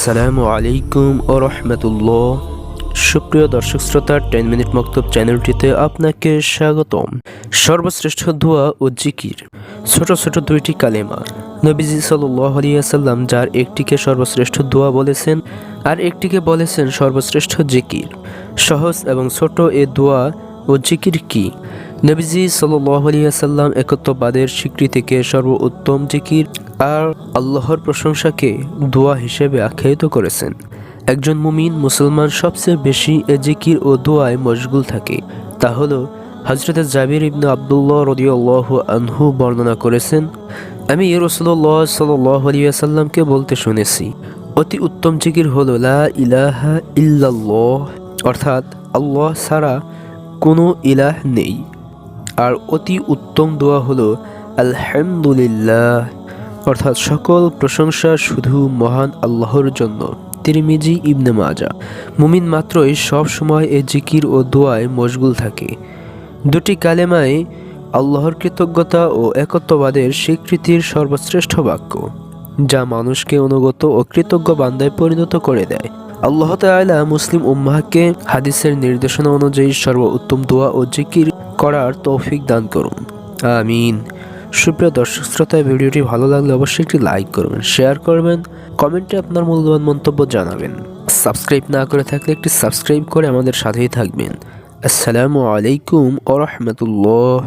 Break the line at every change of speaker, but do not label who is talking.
আসসালামু আলাইকুম ও রহমতুল্লাহ। সুপ্রিয় দর্শক শ্রোতা, টেন মিনিট মক্তব চ্যানেলটিতে আপনাকে স্বাগতম। সর্বশ্রেষ্ঠ দোয়া ও জিকির, ছোট ছোট দুইটি কালেমা। নবীজি সাল্লাহ আলিয়াল্লাম যার একটিকে সর্বশ্রেষ্ঠ দোয়া বলেছেন আর একটিকে বলেছেন সর্বশ্রেষ্ঠ জিকির। সহজ এবং ছোট এ দোয়া ও জিকির কি? নবীজি আলিয়াল্লাম একত্ববাদের স্বীকৃতিকে সর্বোত্তম জিকির আর আল্লাহর প্রশংসাকে দোয়া হিসেবে আখ্যায়িত করেছেন। একজন মুমিন মুসলমান সবচেয়ে বেশি এ জিকির ও দোয়ায় মশগুল থাকে, তা হলো হজরত জাবির ইবনে আবদুল্লাহ রদিয়াল্লাহ আনহু বর্ণনা করেছেন, আমি রসুল্লাহ সাল্লাহ আলিয়াল্লামকে বলতে শুনেছি, অতি উত্তম জিকির হল লা ইলাহা ইল্লাল্লাহ, অর্থাৎ আল্লাহ ছাড়া কোনো ইলাহ নেই। আর অতি উত্তম দোয়া হলো, আলহামদুলিল্লাহ। অর্থাৎ সকল প্রশংসা শুধু মহান আল্লাহর জন্য। তিরমিজি ইবনে মাজা মুমিন মাত্রই সব সময় এ জিকির ও দোয়ায় মশগুল থাকে। দুটি কালেমায় আল্লাহর কৃতজ্ঞতা ও একত্ববাদের স্বীকৃতির সর্বশ্রেষ্ঠ বাক্য, যা মানুষকে অনুগত ও কৃতজ্ঞ বান্দায় পরিণত করে দেয়। আল্লাহ তাআলা মুসলিম উম্মাহকে হাদিসের নির্দেশনা অনুযায়ী সর্বোত্তম দোয়া ও জিকির করার তৌফিক দান করুন। আমিন। সুপ্রিয় দর্শক শ্রোতা ভিডিওটি ভালো লাগলে অবশ্যই একটি লাইক করবেন, শেয়ার করবেন, কমেন্টে আপনার মূল্যবান মন্তব্য জানাবেন। সাবস্ক্রাইব না করে থাকলে একটি সাবস্ক্রাইব করে আমাদের সাথেই থাকবেন। আসসালামু আলাইকুম ও রহমতুল্লাহ।